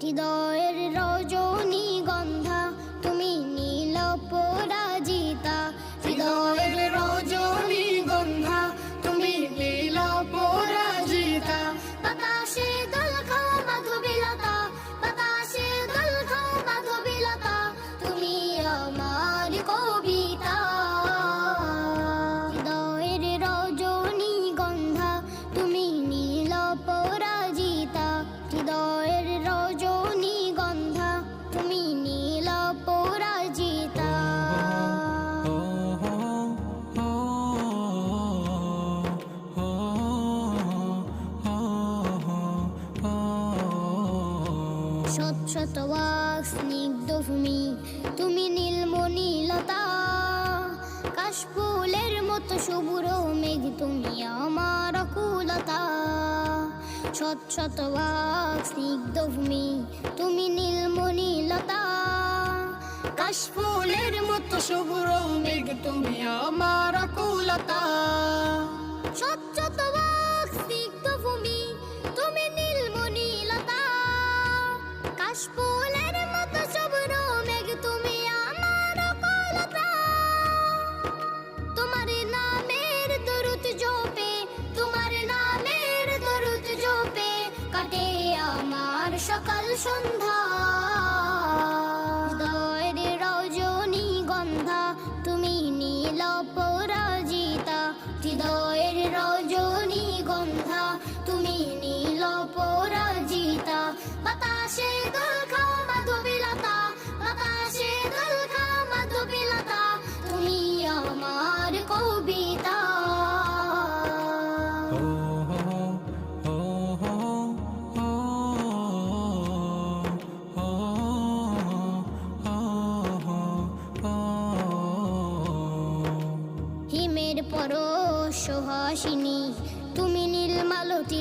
হৃদয়ের রজনী গন্ধা শত শত ওয়াক স্নিগ্ধ ভূমি, তুমি নীলমণিলতা কাশফুলের মতো সবুর মেঘ, তুমি আমার কুলতা শত শত স্নিগ্ধ ভূমি, তুমি নীলমণিলতা কাশফুলের মতো শুভ্র মেঘ, তুমি আমার কুলতা শত শত স্নিগ্ধ কাশফুলের মতো সবুর মেঘ তুমি আমার কুলতা তোমার নামের দরুদ জপে তোমার নামের দরুদ জপে কাটে আমার সকাল সন্ধ্যা পরশ হাসিনী তুমি নীল মালতী